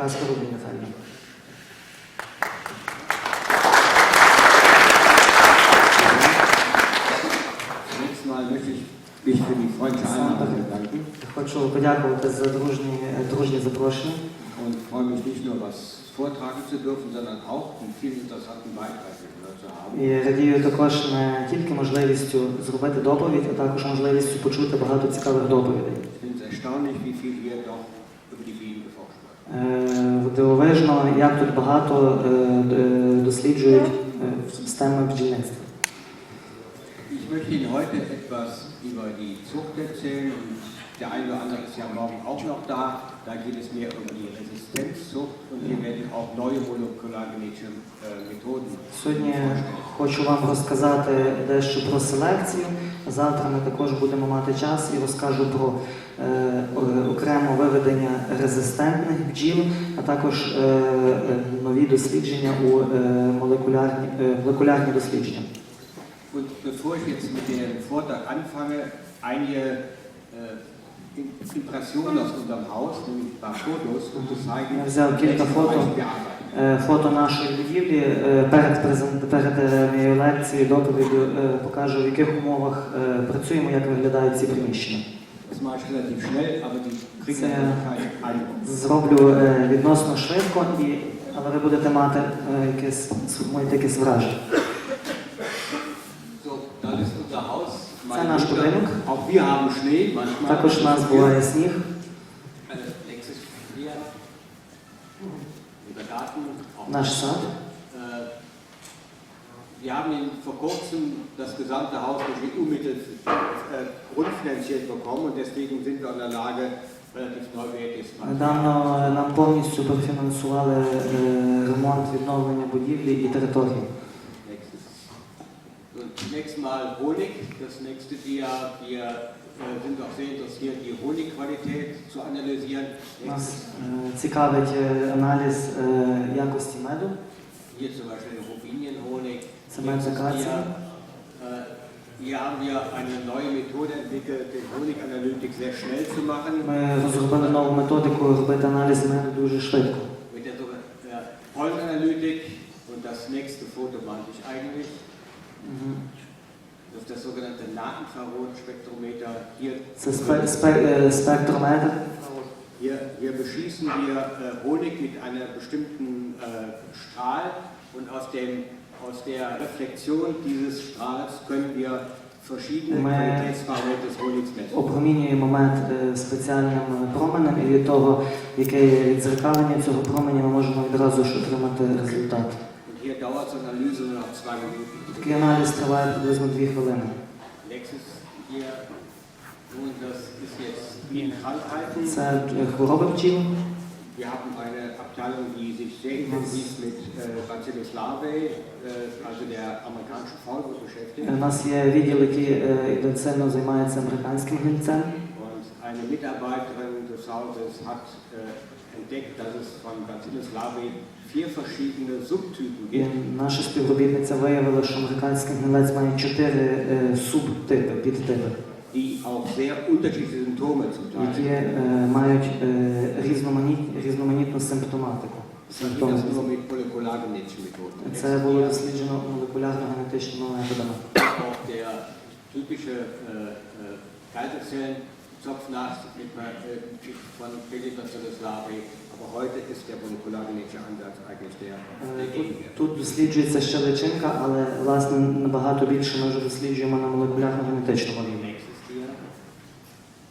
Die freundliche Einladung bedanken Хочу подякувати за дружні, дружні запрошення. und freue mich nicht nur, was vortragen zu dürfen, sondern auch einen vielen interessanten Beitrag gehört zu haben. І радію також не тільки можливістю зробити доповідь, а також можливістю почути багато цікавих доповідей. Ich es erstaunlich, wie viel hier doch Дивовижно, як тут багато е, досліджують е, з теми бджільництва. Ich möchte Ihnen heute etwas über die Zucht erzählen und der eine oder andere ist ja morgen auch noch da. Da geht es mehr um die Resistenzzucht und wir werden auch neue molekulargenetische äh, Methoden Сьогодні хочу вам розказати дещо про селекцію. Завтра ми також будемо мати час і розкажу про е, окремо виведення резистентних бджіл, а також е, е, нові дослідження у е, молекулярні, е, молекулярні дослідження. Und bevor ich jetzt mit dem Vortrag anfange, einige äh, Um. Bereich wir arbeiten. Е, Фото нашої будівлі е, перед, презент, перед е, моєю лекцією, доповіддю е, покажу, в яких умовах е, працюємо, як виглядають ці приміщення. Eindruck. Зроблю е, відносно швидко, але ви будете мати е, якесь, якесь враження. So, das ist unser Haus. Це наш будинок. Auch wir haben Schnee manchmal. Також у нас буває сніг. Äh, Наш сад. Äh, Wir haben ihn vor kurzem das gesamte Haus durch die Unmittel äh, grundfinanziert bekommen und deswegen sind wir in der Lage, relativ neuwertiges Material. Недавно е, нам повністю профінансували е, ремонт відновлення будівлі і території. Mal Honig, das nächste Dia. Wir äh, sind auch sehr interessiert, die Honigqualität zu analysieren. Нас е, цікавить е, аналіз е, якості меду. Hier zum Beispiel Rubinienhonig. Nächstes акації. Dia. Äh, Hier haben wir eine neue Methode entwickelt, den Honiganalytik sehr schnell zu machen. Ми розробили нову методику робити аналіз меду дуже швидко. Mit der sogenannten äh, Pollenanalytik. Und das nächste Foto meinte ich eigentlich. Мгм. Das ist das sogenannte Nahinfrarotspektrometer. Hier, спе- спе- е, спектрометр. hier, hier beschießen wir äh, Honig mit einem bestimmten äh, Strahl und aus, dem, aus der Reflexion dieses Strahls können wir verschiedene Mä- des Honigs messen. Мед е, спеціальним променем, і від того, яке є відзеркалення цього променя, ми можемо відразу ж отримати результат. Und hier dauert so eine Analyse nur noch zwei Minuten. Такий аналіз триває приблизно 2 хвилини. Nächstes hier, nun das ist jetzt Bienenkrankheiten. Це е, хвороби бджіл. Wir haben eine Abteilung, die sich sehr intensiv mit äh, Bacillus larvae, äh, also der amerikanischen Faulwurz beschäftigt. У нас є відділ, який е, інтенсивно займається американським гільцем. Und eine Mitarbeiterin des Hauses hat äh, entdeckt, dass es von Bacillus larvae vier verschiedene Subtypen gibt. наша співробітниця виявила, що американський гнилець має чотири е, субтипи, підтипи, die auch sehr unterschiedliche Symptome zum Teil які е, мають е, різноманіт, різноманітну симптоматику. Це було досліджено молекулярно-генетичними методами. Auch der typische äh, äh, Kaltezellen-Zopfnast mit, äh, von Pelibacillus larvae, aber heute ist der molekulargenetische Ansatz eigentlich der, Е, der Тут, досліджується ще личинка, але власне набагато більше ми вже досліджуємо на молекулярно-генетичному рівні. Nächstes hier.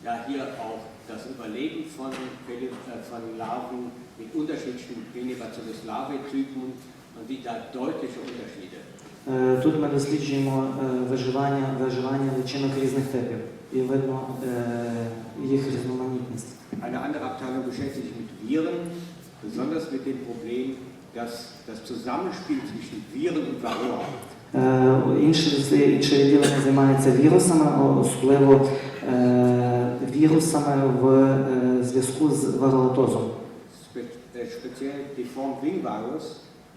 Ja, hier auch das Überleben von, Peli- äh, von Larven mit unterschiedlichen Pelibacillus larvae-Typen. Man sieht da deutliche Unterschiede. Е, Тут ми досліджуємо е, виживання, виживання личинок різних типів і видно е, їх різноманітність. Eine andere Abteilung beschäftigt sich mit Viren, besonders mit dem Problem, dass das Zusammenspiel zwischen Viren und Varroa Е, Інше, дослі- інше відділення займається вірусами, о- особливо е, вірусами в е, зв'язку з варолатозом. spe- äh, speziell Deformed Wing Virus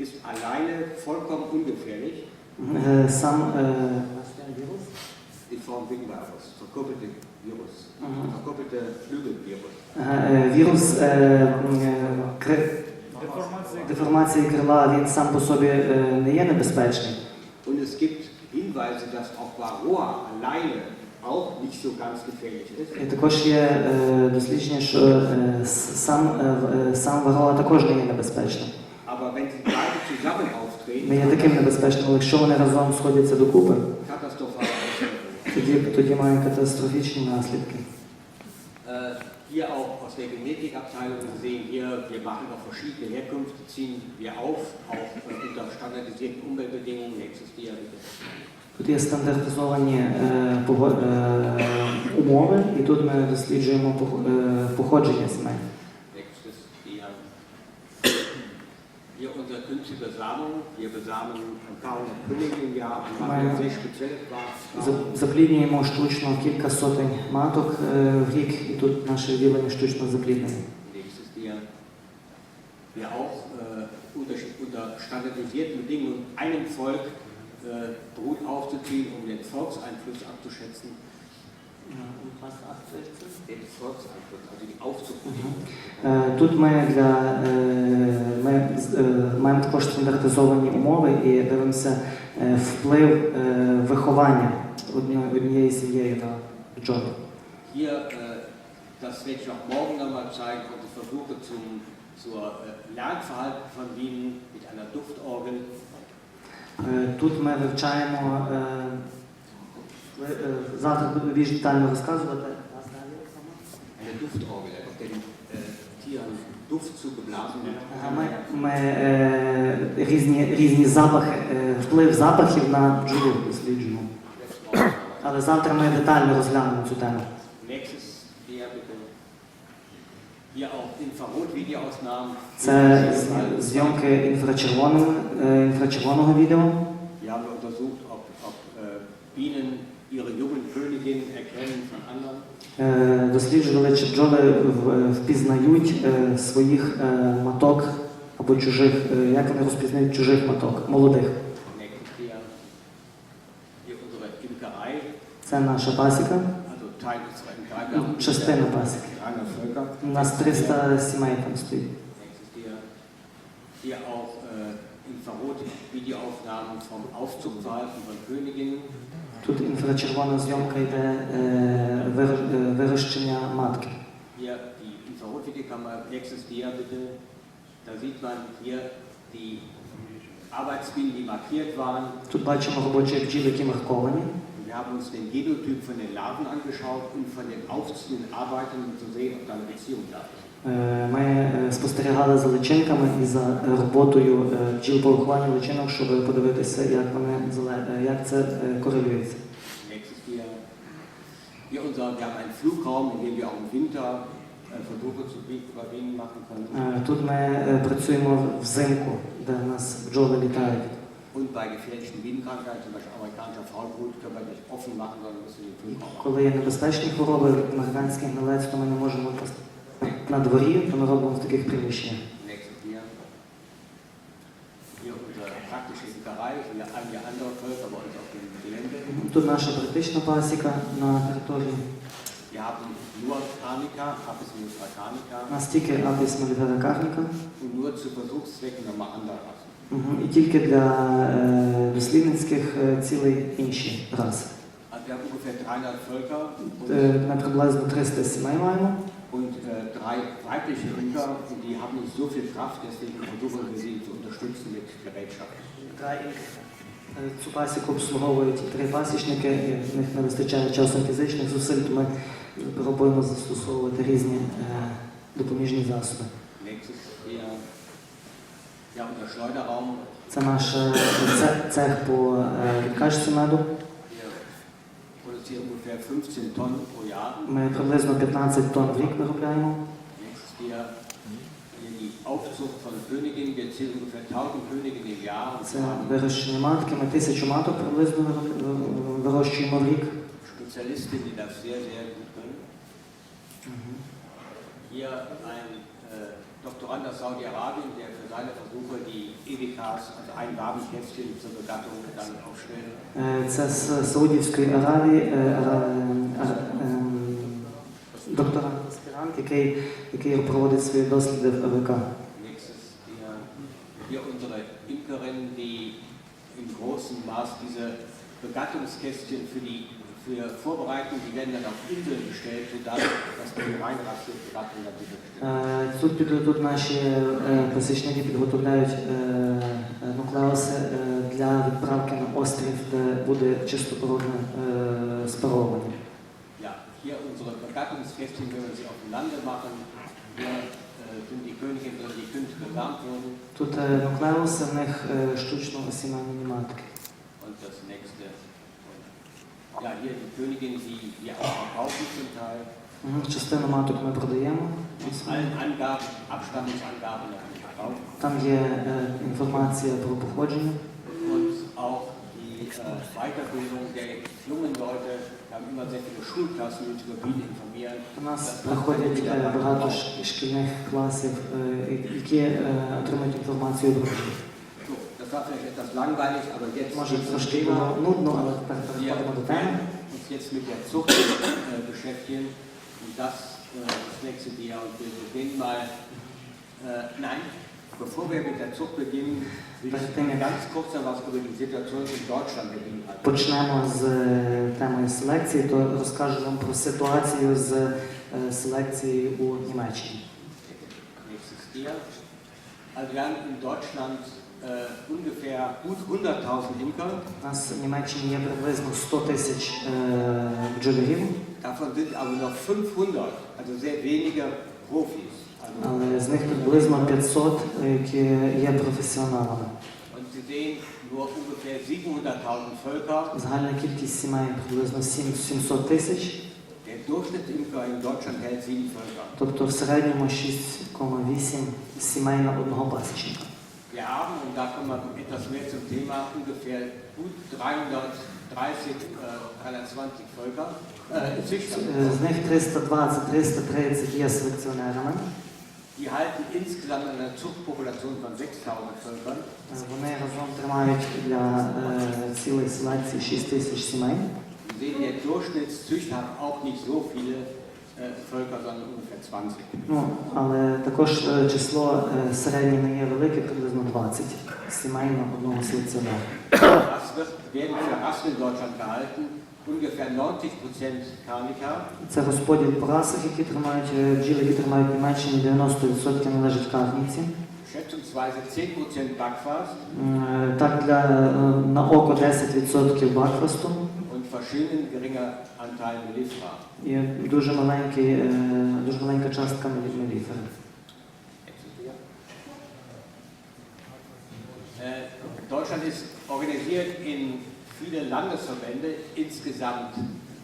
ist alleine vollkommen ungefährlich. Е, Сам е, In Form Wingvirus, verkuppelte Virus. Flügelvirus. Вірус е, е, кри- деформації крила він сам по собі е, не є небезпечний. Und es gibt Hinweise, dass auch Varroa alleine auch nicht so ganz gefährlich ist. І також є е, дослідження, що е, с- сам, е, е, сам варова також не є небезпечним. Aber wenn sie beide zusammen Не є таким небезпечним, але якщо вони разом сходяться докупи, Auswirkungen. Тоді, тоді має катастрофічні наслідки. Äh, Hier auch aus der Genetikabteilung gesehen, hier, wir machen noch verschiedene Herkünfte, ziehen wir auf, auch äh, unter standardisierten Umweltbedingungen, bitte. Тут є стандартизовані е, пого- е, умови, і тут ми досліджуємо е, походження сімей. Besamung, wir besamen ein paar hundert Könige im Jahr, und machen Meine- ein sehr spezielles Gras. За- Запліднюємо штучно кілька сотень маток е, в рік, і тут наші відділення штучно запліднені. Nächstes Dia. Wir auch äh, unter, unter standardisierten Bedingungen einem Volk äh, Brut aufzuziehen, um den Volkseinfluss abzuschätzen. Den Volkseinfluss, also die. Е, Тут ми для е, ми е, маємо також стандартизовані умови і дивимося е, вплив е, виховання однією сім'єю на бджоли. Hier, äh, das werde ich auch morgen nochmal zeigen, unsere Versuche zum, zur äh, Lernverhalten von Bienen mit einer Duftorgel. Е, Тут ми вивчаємо е, ви, е, завтра буду більш детально розказувати. Eine Duftorgel, auf den äh, Tieren Duft zugeblasen wird. Ми, ми е, різні, різні запахи, е, вплив запахів на бджолу досліджуємо. Але завтра ми детально розглянемо цю тему. Nächstes Dia bitte. Hier auch Infrarot-Videoaufnahmen. Це з- зйомки інфрачервоними, е, інфрачервоного відео. Wir haben untersucht, ob, ob äh, Bienen ihre jungen Königinnen erkennen von anderen. Е, Досліджували, чи бджоли впізнають е, своїх е, маток або чужих, е, як вони розпізнають чужих маток, молодих. Це наша пасіка, частина пасіки. У нас 300 сімей там стоїть. Nächstes Dia. Hier auch äh, Infrarot-Videoaufnahmen vom Aufzuchtverhalten von Königinnen. Тут інфрачервона зйомка йде е, вир- е, вирощення матки. Hier die Infrarotvideokamera, nächstes Dia bitte. Da sieht man hier die Arbeitsbienen, die markiert waren. Тут бачимо робочі бджіл, які марковані. Wir haben uns den Genotyp von den Larven angeschaut und von den aufziehenden Arbeitern, um zu sehen, ob da eine Beziehung da ist. Е, Ми е, спостерігали за личинками і за роботою е, бджіл по вихованню личинок, щоб подивитися, як вони е, як це е, корелюється. Äh. Е, Тут ми е, працюємо взимку, де у нас бджоли літають. Und bei gefährlichen Bienenkrankheiten, zum Beispiel amerikanischer Faulbrut, können wir nicht offen machen, sondern müssen den machen. Коли є небезпечні хвороби, американський гнилець, то ми не можемо на дворі, то ми робимо в таких приміщеннях. Тут наша практична пасіка на території. Wir haben nur Carnica, Apis mustra carnica У нас тільки апіс мальвера карніка. und nur zu Versuchszwecken nochmal andere Rassen. Мгм. І тільки для е, дослідницьких е, цілей інші раси. Also wir haben ungefähr 300 Völker und, Е, Ми приблизно 300 сімей маємо. Und äh, drei weibliche Rinder die haben nicht so viel Kraft, deswegen versuchen wir sie zu unterstützen mit Gerätschaften. Цю пасіку обслуговують три пасічники, і в них не вистачає часом фізичних зусиль, то ми пробуємо застосовувати різні допоміжні засоби. Це наш цех по відкачці меду. Wir produzieren ungefähr 15 Tonnen pro Jahr. Ми приблизно 15 тонн в рік виробляємо. Nächstes Dia. Hier die Aufzucht von Königinnen. Wir zählen ungefähr 1000 Königinnen im Jahr. Und Це wir haben вирощення матки. Ми тисячу маток приблизно вироб- е, вирощуємо в рік. Spezialisten, die das sehr, sehr gut können. Hier ein äh, Doktorand aus Saudi-Arabien, der für seine Versuche die EWKs, also ein Wabenkästchen zur Begattung, dann aufstellt. Е, Це з Саудівської Аравії е, е, е, ем, докторант аспірант, який, який проводить свої досліди в АВК. Nächstes hier, hier unsere Imkerin, die im großen Maß diese Begattungskästchen für die für Vorbereitung, die werden dann auf Inseln gestellt, sodass dass die Reinrasse Begattung dann sichergestellt Е, Тут, під- тут наші е, посічники підготовляють е, е, нуклеуси е, для відправки на острів, де буде чистопородне е, спаровування. Ja, hier unsere Begattungskästchen, wenn wir sie auf dem Lande machen, hier äh, sind die Königin oder die Künste gesamt wurden. Тут е, нуклеуси, в них е, штучно осімейні матки. Und das nächste. Ja, hier die Königin, die wir auch verkaufen zum Teil. Частину маток ми продаємо. Allen Angaben, Abstammungsangaben. Там є е, інформація про походження. Äh. У нас приходять е, багато шкільних класів, е, які е, отримують інформацію про життя. Das war vielleicht etwas langweilig, aber jetzt Може zum трошки Thema. було нудно, але тепер Wir переходимо до теми. werden uns jetzt mit der Zucht äh, beschäftigen. Und das äh, das nächste Jahr. Und wir beginnen mal. Äh, nein, bevor wir mit der Zucht beginnen, will ich ganz kurz noch was über die Situation in Deutschland beginnen. Почнемо з е, темою селекції, то розкажу вам про ситуацію з е, селекцією у Німеччині. Nächstes Jahr. Also wir haben in Deutschland äh, ungefähr gut 100.000 Imker. У нас в Німеччині є приблизно 100 тисяч е, бджолярів, Davon sind aber noch 500, also sehr wenige Profis. Але з них приблизно 500, які є професіоналами. und Sie sehen nur ungefähr 700.000 Völker. Загальна кількість сімей приблизно 7 700 тисяч, Der Durchschnittsimker in Deutschland hält sieben Völker. тобто в середньому 6,8 сімей на одного пасічника. Wir haben, und da kommen wir etwas mehr zum Thema, ungefähr gut 330, äh, 320 Völker, äh, Züchter. Е, З них 320-330 є селекціонерами. Die halten insgesamt eine Zuchtpopulation von 6000 Völkern. Е, Вони разом тримають для е, цілої селекції 6 тисяч сімей. Sie sehen, der Durchschnittszüchter hat auch nicht so viele Völker, sondern ungefähr 20. Ну, але також е, число е, середнє не є велике, приблизно 20 сімей на одного селекціонера. Das wird, werden für Rassen in Deutschland gehalten. Ungefähr 90 Prozent Karnika, Це розподіл по расах, які тримають е, бджіл, які тримають в Німеччині, 90% належать карніці. schätzungsweise 10 Prozent Backfast М, е, Так, для, е, на око 10% бакфасту und verschiedenen geringer Anteil Melifera. і дуже, маленький, е, дуже маленька частка мелі- меліфери. Äh, Deutschland ist organisiert in viele Landesverbände, insgesamt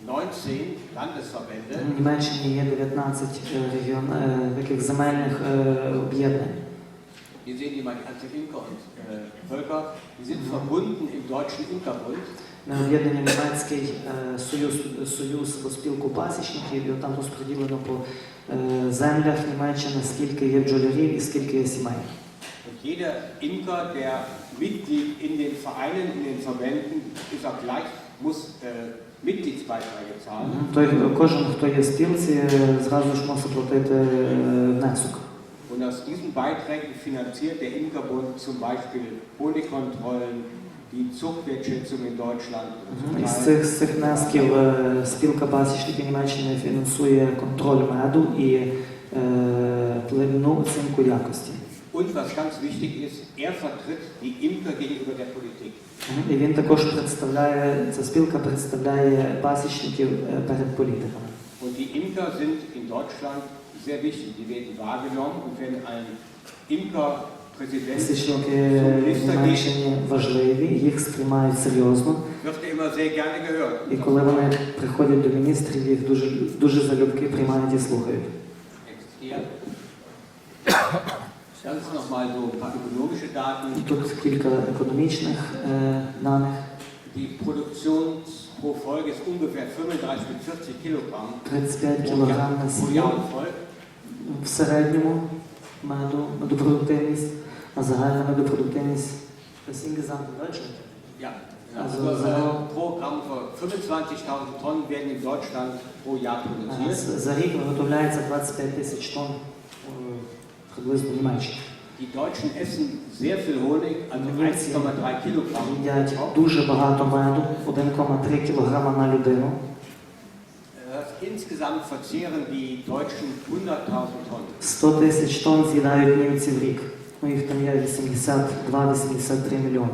19 Landesverbände. В Німеччині є 19 е, регіон, е, таких земельних е, об'єднань. Hier sehen Sie mal die ganzen Imker und äh, Völker. Die sind verbunden im Deutschen Imkerbund. Е, Об'єднання Німецький е, союз, союз або спілку пасічників, і там розподілено по е, землях Німеччини, скільки є бджолярів і скільки є сімей. Und jeder Imker, der Mitglied in den Vereinen, in den Verbänden ist auch gleich, muss äh, Mitgliedsbeiträge zahlen. Той, кожен, хто є в спілці, е, зразу ж мусить платити е, внесок. Und aus diesen Beiträgen finanziert der Imkerbund zum Beispiel Honigkontrollen, die Zuchtwertschätzung in Deutschland. Із цих, з цих внесків е, спілка пасічників Німеччини фінансує контроль меду і е, пливну оцінку якості. Und was ganz wichtig ist, er vertritt die Imker gegenüber der Politik. І він також представляє, ця спілка представляє пасічників е, перед політиками. Und die Imker sind in Deutschland sehr wichtig. Die werden wahrgenommen und wenn ein Imkerpräsident В Німеччині важливі, їх сприймають серйозно. І коли вони приходять до міністрів, їх дуже, дуже залюбки приймають і слухають. Тут кілька економічних е, даних. Die pro Folge ist ungefähr 35 bis 40 Kilogramm 35 pro кілограм Jahr, на pro Jahr в середньому. меду, медопродуктивність, а загальна медопродуктивність das insgesamt in Deutschland. Ja, Also also, so- äh, pro Gramm für 25.000 Tonnen werden in Deutschland pro Jahr Е, produziert. з- За рік виготовляється 25 тисяч тонн е, приблизно в Німеччині. Die Deutschen essen sehr viel Honig, also Mhm. 1,3 Kilogramm. Їдять pro Kopf. дуже багато меду, 1,3 кг на людину. Äh, Insgesamt verzehren die Deutschen 100.000 Tonnen. 100 тисяч тонн з'їдають німці в рік. Ну їх там є 82-83 мільйони.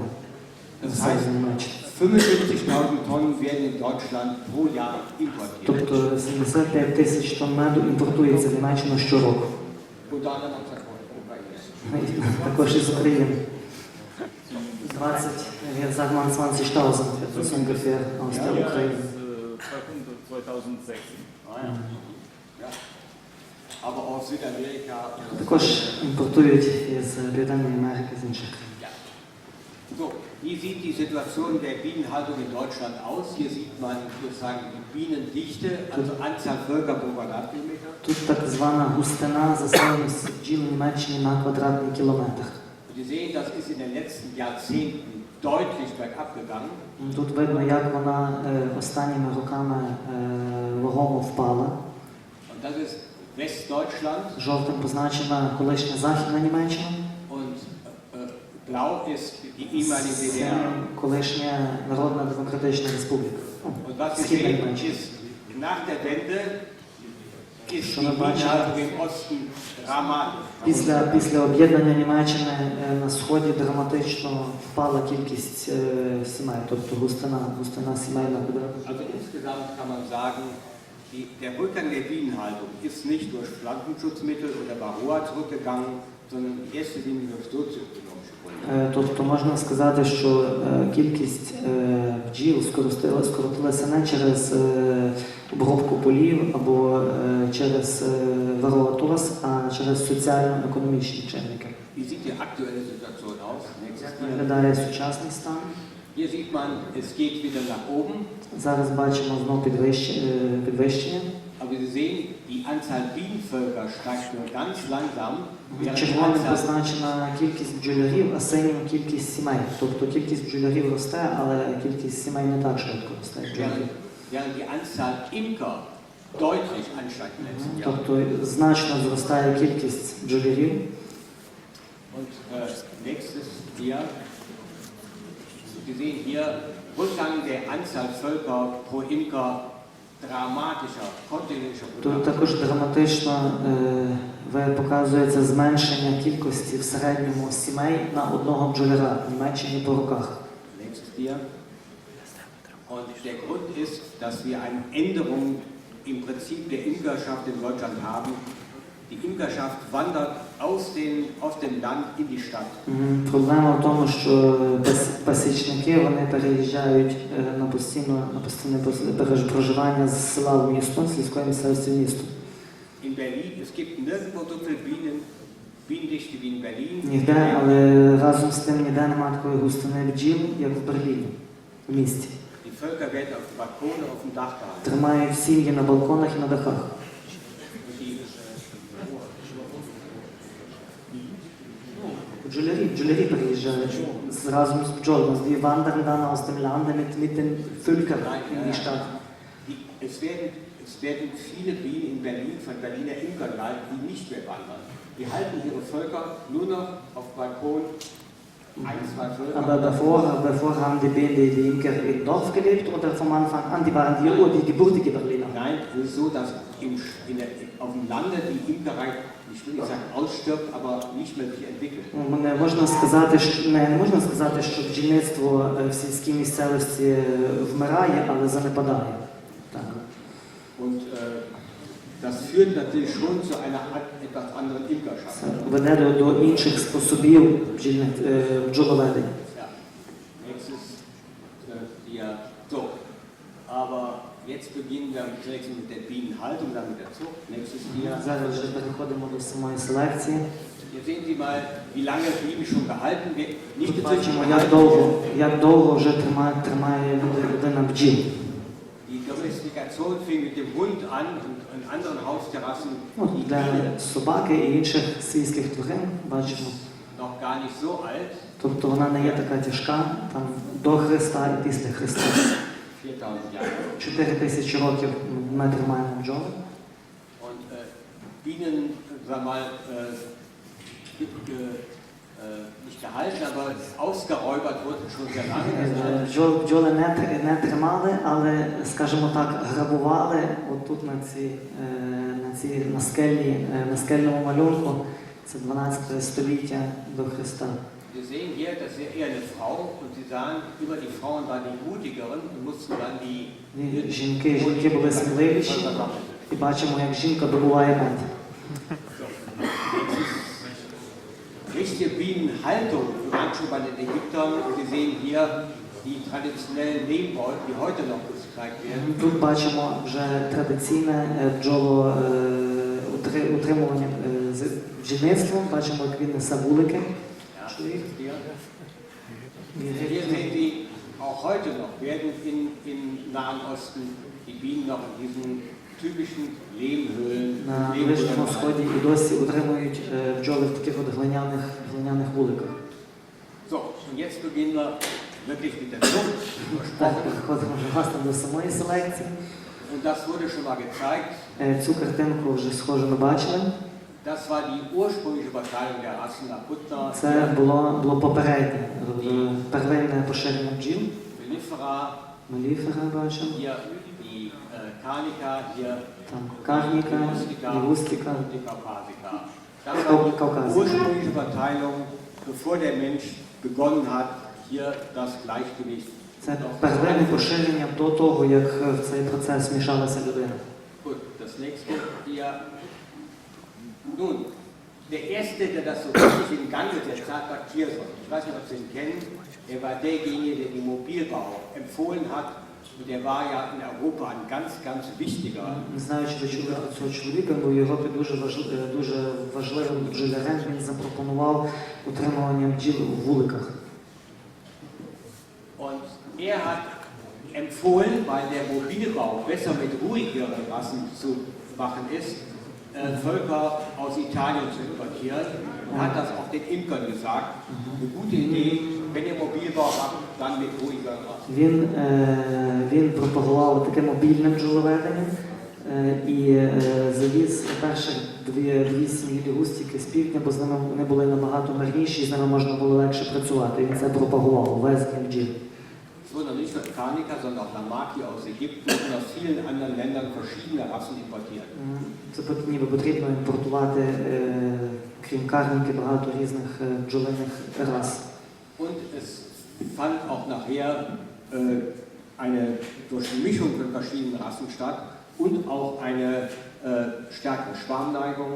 Das heißt, Німеччини. 75.000 Tonnen werden in Deutschland pro Jahr importiert. Тобто 75 тисяч тонн меду імпортується в Німеччину щороку. Unter anderem aus der Ukraine. Також із України. 20, я sag mal 20.000, das ungefähr aus der Ukraine. äh, 2006. Ah, ja. Ja. Aber aus Südamerika. Також імпортують із Південної Америки, з інших країн. So, wie sieht die Situation der Bienenhaltung in Deutschland aus? Hier sieht man sozusagen die Bienendichte, also Anzahl Völker pro Quadratkilometer. Тут так звана густина заселеності бджіл в Німеччині на квадратний кілометр. Sie sehen, das ist in den letzten Jahrzehnten deutlich bergab gegangen. Тут видно, як вона е, останніми роками е, вагомо впала. Und das ist Westdeutschland Жовтим позначена колишня Західна Німеччина, und äh, blau ist die ehemalige DDR. колишня Народна Демократична Республіка. Und was wir sehen, ist, nach der Wende ist die. Bienenhaltung im Osten dramatisch. Після, після об'єднання Німеччини е, на сході драматично впала кількість е, сімей, тобто густина, густина сімей на Also insgesamt kann man sagen, die, der Rückgang der Bienenhaltung ist nicht durch Pflanzenschutzmittel oder Varroa zurückgegangen, sondern in erster Linie durch sozioökonomische Gründe. Е, Тобто можна сказати, що е, кількість е, бджіл скоротилася не через е, обробку полів або е, через е, а через соціально-економічні чинники. Як виглядає сучасний стан? Hier sieht man, es geht wieder nach oben, Зараз бачимо знову підвищ- е, підвищення. aber Sie sehen, die Anzahl Bienenvölker steigt nur ganz langsam, Червоним позначена кількість бджолярів, а синім кількість сімей. Тобто кількість бджолярів росте, але кількість сімей не так швидко росте. während, die Anzahl Imker deutlich ansteigt im letzten Jahr. Тобто значно зростає кількість бджолярів. Und äh, nächstes hier, Sie sehen hier Rückgang der Anzahl Völker pro Imker dramatischer, kontinuierlicher Тут Rückgang. також драматично е, ви- показується зменшення кількості в середньому сімей на одного бджоляра в Німеччині по роках. Nächstes hier. Und der Grund ist, dass wir eine Änderung im Prinzip der Imkerschaft in Deutschland haben. Die Imkerschaft wandert aus, den, aus dem Land in die Stadt. Проблема в тому, що пас- пасічники вони переїжджають е, на постійно на постійне проживання з села в місто, з сільської місцевості в місто. In Berlin, es gibt nirgendwo so viele Bienen, Bienendichte wie in Berlin. Ніде, але разом з тим ніде немає такої густини бджіл, як в Берліні, в місті. Тримають сім'ї на балконах і на дахах. Jewelry, Jewelry Bridge das Rasmus Pčolom, also die wandern dann aus dem Lande mit, mit den Völkern in die Stadt. Es werden, es werden viele Bienen in Berlin von Berliner Imkern gehalten, die nicht mehr wandern. Die halten ihre Völker nur noch auf Balkon aber davor, davor haben die Bienen, die, die Imker im Dorf gelebt oder vom Anfang an, die waren die, die gebürtige Berliner? Nein, es ist so, dass im, der, auf dem Lande die Imkerei ich will nicht sagen ausstirbt, aber nicht mehr sich entwickelt. Ну, Не можна сказати, що не, не можна сказати, що бджільництво е, в сільській місцевості е, вмирає, але занепадає. Так. Und äh, das führt natürlich schon zu einer an- etwas anderen Imkerschaft. Це веде до, до інших способів бджільни- е, бджоловедення. Ja. Nächstes äh, hier. So. Aber jetzt beginnen wir zunächst mit der Bienenhaltung, dann mit der Zucht. Nächstes hier. Зараз вже переходимо до самої селекції. Hier sehen Sie mal, wie lange Bienen schon gehalten werden. Nicht Тут бачимо, як довго, як довго вже тримає, тримає людина бджіл. Die Domestikation fing mit dem Hund an und an anderen Hausterrassen, Ну, для собаки і інших свійських тварин бачимо. noch gar nicht so alt, Тобто вона не є така тяжка там до Христа і після Христа. 4000 4 тисячі років ми тримаємо бджоли. Und äh, Bienen, sag mal, äh, äh, nicht gehalten, aber ausgeräubert wurden schon sehr lange. Бджоли не, не тримали, але, скажімо так, грабували отут на цій, е, на цій на, скельні, е, на скельному малюнку. Це 12 століття до Христа. Wir sehen hier, das ist eher eine Frau und Sie sahen, immer die Frauen waren die mutigeren und mussten dann die Жінки, жінки були сміливіші, і бачимо, як жінка добуває мед. Richtige Bienenhaltung waren schon bei den Ägyptern. Und wir sehen hier die traditionellen Nebenräume, die heute noch gezeigt werden. Тут бачимо вже традиційне е, бджоло е, утримування е, бджільництвом. Бачимо, як він несе вулики. І sehen Sie, auch heute noch werden in, im Nahen Osten die Bienen noch in diesen typischen Lehmhöhlen, На Lehmhöhlen Ближньому. Сході і досі утримують е, бджоли в таких от глиняних, глиняних вуликах. So, und jetzt beginnen wir wirklich mit der Zucht. Так, переходимо вже власне до самої селекції. Und das wurde schon mal gezeigt. Е, Цю картинку вже схоже ми бачили. Das war die ursprüngliche Überteilung der Rassen nach Putna, Це було, було попереднє, е, первинне поширення бджіл. Mellifera, бачимо. hier die äh, Karnika, hier Там карніка, das Gleichgewicht. Це первинне поширення до того, як е, в цей процес вмішалася людина. Nun, der erste, der das so richtig in Gang gesetzt hat, war Tierson. Ich weiß nicht, ob Sie ihn kennen. Er war derjenige, der den Mobilbau empfohlen hat. Und er war ja in Europa ein ganz, ganz wichtiger. Не знаю, чи ви чули про цього чоловіка, бо в Європі дуже, важли- е, дуже важливим бджолярем він запропонував утримування бджіл у вуликах. Und er hat empfohlen, weil der Mobilbau besser mit ruhigeren Rassen zu machen ist, äh, Völker aus Italien zu importieren. Und hat das auch den Imkern gesagt. Eine gute Idee, wenn ihr Mobilbau habt, dann mit Rassen. Він, е, він пропагував таке мобільне бджоловедення е, і е, завіз перших дві, дві сім'ї густіки з півдня, бо з ними вони були набагато мирніші, і з ними можна було легше працювати. Він це пропагував, везення бджіл. Es wurden nicht nur Karniker, sondern auch Lamaki aus Ägypten und aus vielen anderen Ländern verschiedene Rassen importiert. М, Це пот- ніби потрібно імпортувати, е, крім карніки, багато різних е, бджолиних рас. Und es fand auch nachher äh, eine Durchmischung von verschiedenen Rassen statt und auch eine äh, stärkere Schwarmneigung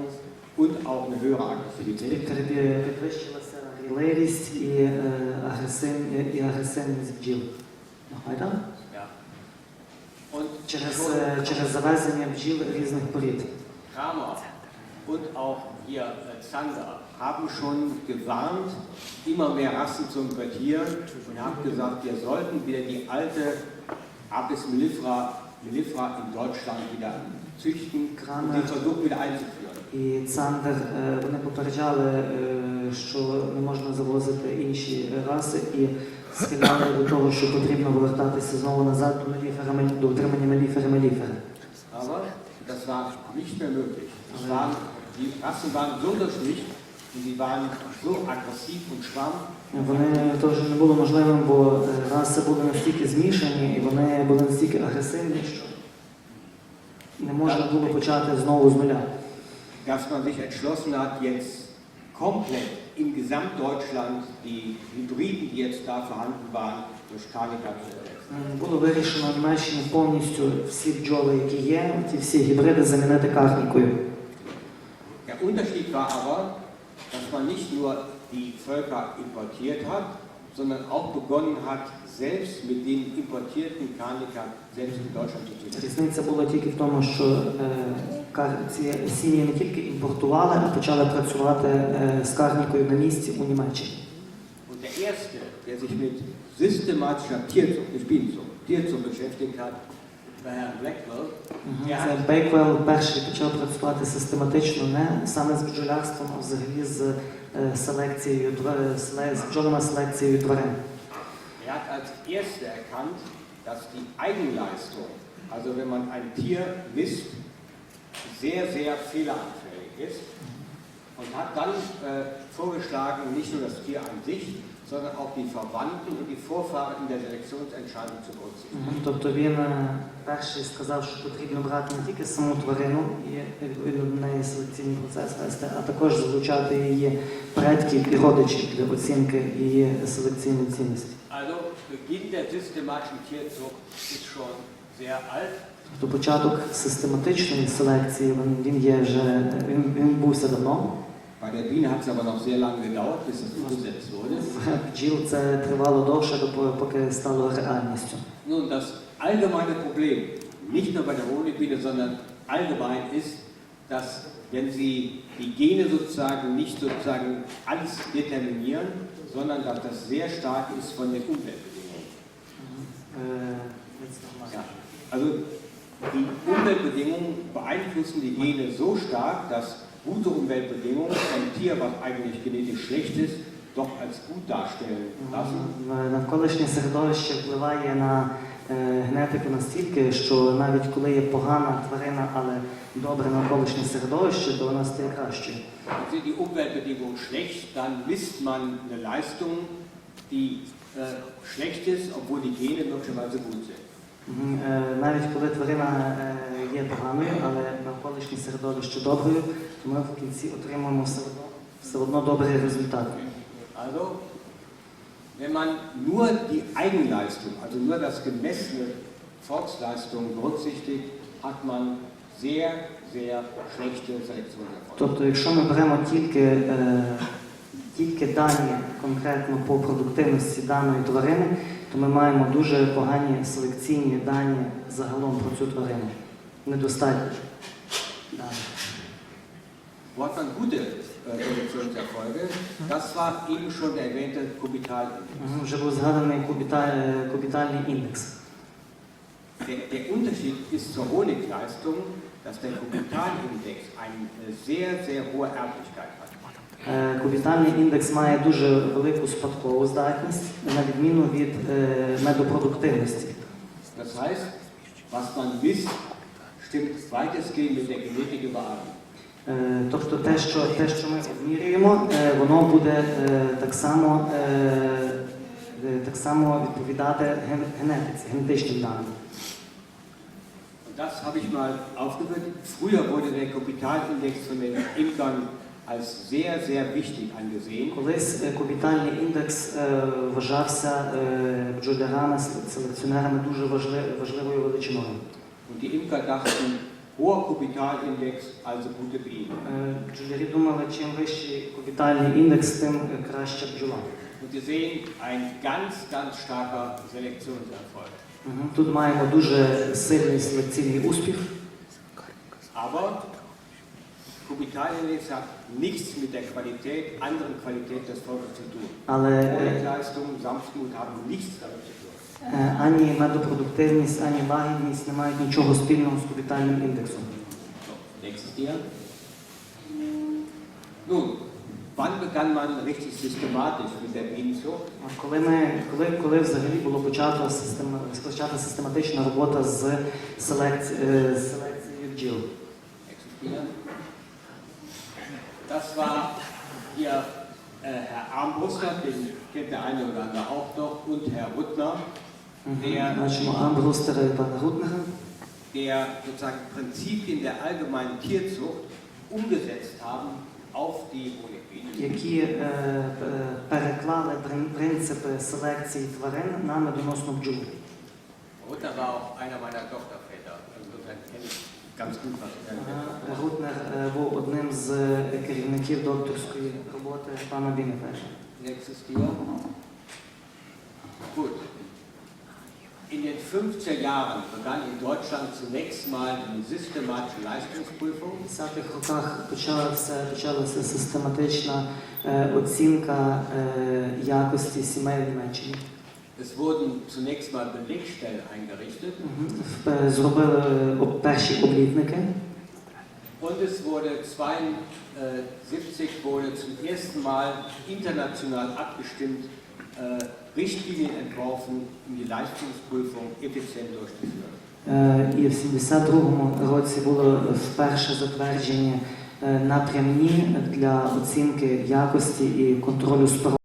und auch eine höhere Aggressivität. Підтримує- Підвищилася гріливість і, е, агресив- і агресивність бджіл. Давай, так? Ja. Und Через, schon е, через завезення бджіл різних порід. Kramer und auch hier äh, Zander haben schon gewarnt, immer mehr Rassen zu importieren und haben gesagt, wir sollten wieder die alte Apis mellifera, mellifera in Deutschland wieder züchten und Kramer. den versuchen wieder einzuführen. І Цандер, е, вони попереджали, е, що не можна завозити інші раси і схиляли до того, що потрібно повертатися знову назад до меліфера, до утримання меліфера меліфера. Aber das war nicht mehr möglich. Es waren, die Rassen waren so durchmischt und sie waren so aggressiv und schwamm, Вони теж не було можливим, бо е, раси були настільки змішані і вони були настільки агресивні, що не можна було почати знову з нуля. Dass man sich entschlossen hat, jetzt komplett in Gesamtdeutschland die Hybriden, die jetzt da vorhanden waren, durch Karnika zu ersetzen. Було вирішено в Німеччині повністю всі бджоли, які є, ті всі гібриди замінити карнікою. Der Unterschied war aber, dass man nicht nur die Völker importiert hat, sondern auch begonnen hat, selbst mit den importierten Karnika selbst in Deutschland zu züchten. Різниця була тільки в тому, що е, ці сім'ї не тільки імпортували, а почали працювати е, з карнікою на місці у Німеччині. Und der Erste, der sich mit systematischer Tierzucht, nicht Tierzucht beschäftigt hat, bei Herrn Blackwell. Це Бейквелл перший почав працювати систематично не саме з бджолярством, а взагалі з е, селекцією з бджолами селекцією тварин. Er hat als Erster erkannt, dass die Eigenleistung, also wenn man ein Tier misst, sehr, sehr fehleranfällig ist und hat dann äh, vorgeschlagen, nicht nur das Tier an sich, sondern auch die Verwandten und die Vorfahren in der Selektionsentscheidung zu berücksichtigen. Мгм. Тобто він е, перший сказав, що потрібно брати не тільки саму тварину і відповідно до неї селекційний процес вести, а також залучати її предків і родичів для оцінки її селекційної цінності. Also Beginn der systematischen Tierzucht ist schon sehr alt. Тобто початок систематичної селекції він, він є вже він, він відбувся давно. Bei der Biene hat es aber noch sehr lange gedauert, bis das umgesetzt wurde. В бджіл це тривало довше, допо- поки стало реальністю. Nun, das allgemeine Problem, nicht nur bei der Honigbiene, sondern allgemein ist, dass wenn Sie die Gene sozusagen nicht sozusagen alles determinieren, sondern dass das sehr stark ist von den Umweltbedingungen. Е, Ja. Also die Umweltbedingungen beeinflussen die Gene so stark, dass gute Umweltbedingungen ein Tier, was eigentlich genetisch schlecht ist, doch als gut darstellen lassen. М, Навколишнє середовище впливає на е, генетику настільки, що навіть коли є погана тварина, але добре навколишнє середовище, то вона стає кращою. Und sind die Umweltbedingungen schlecht, dann misst man eine Leistung, die äh, schlecht ist, obwohl die Gene möglicherweise gut sind. Е, Навіть коли тварина е, є поганою, але навколишнє середовище доброю, то ми в кінці отримуємо все одно, все одно добрий результат. Also, wenn man nur die Eigenleistung, also nur das gemessene Volksleistung berücksichtigt, hat man sehr, sehr schlechte Selektionserfolge. Тобто, якщо ми беремо тільки, е, тільки дані конкретно по продуктивності даної тварини, то ми маємо дуже погані селекційні дані загалом про цю тварину. Недостатньо. даних. Wo hat man gute äh, Selektionserfolge? Das war eben schon der erwähnte Kubitalindex. Вже був згаданий е, кубітальний індекс. Der, der Unterschied ist zur Honigleistung, dass der Kubitalindex eine sehr, sehr hohe Erblichkeit hat. Е, Кубітальний індекс має дуже велику спадкову здатність, на відміну від е, медопродуктивності. Das heißt, was man misst, stimmt weitestgehend mit der Genetik überein. Тобто те, що, те, що ми обмірюємо, е, воно буде так само, так само відповідати генетиці, генетичним даним. Das habe ich mal aufgeführt. Früher wurde der Kubitalindex von den Imkern als sehr, sehr wichtig angesehen. Колись е, кубітальний індекс е, вважався е, бджолярами, селекціонерами дуже важливою величиною. Und die Imker dachten, hoher Kubitalindex, also gute Bienen. Бджолярі думали, чим вищий кубітальний індекс, тим краща бджола. Und Sie sehen, ein ganz, ganz starker Selektionserfolg. Тут маємо дуже сильний селекційний успіх, Aber Kubitalindex hat nichts mit der Qualität, anderen Qualität des Volkes zu tun. е, Honigleistung, Sanftmut haben nichts damit zu tun. Е, Ані медопродуктивність, ані лагідність не мають нічого спільного з кубітальним індексом. Nun, wann begann man richtig systematisch mit der Bienenzucht? А Коли, ми, коли, коли взагалі було почато система, почата систематична робота з селекці, е, селекцією бджіл? Dia. Das war hier äh, Herr Armbruster, den kennt der eine oder andere auch noch, und Herr Ruttner, Мгм. Бачимо Амбрустера і пана Рутнера, der sozusagen Prinzipien der allgemeinen Tierzucht umgesetzt haben auf die Honigbienen. які е, е, переклали прин- принципи селекції тварин на медоносну бджолу. Ruttner war auch einer meiner Doktorväter. Also insofern kenne ich er Е, був одним з е, керівників докторської роботи пана Бінефеша. Nächstes Dia. Gut. In den 50er Jahren begann in Deutschland zunächst mal die systematische Leistungsprüfung. У 50-х роках почалася, почалася систематична е, оцінка якості сімей в Німеччині. Es wurden zunächst mal Belegstellen eingerichtet Зробили е, перші облітники. und es wurde 72 wurde zum ersten Mal international abgestimmt äh, Richtlinien entworfen, um die Leistungsprüfung effizient durchzuführen. Е, І в 72-му році було вперше затверджені е, напрямні для оцінки якості і контролю спору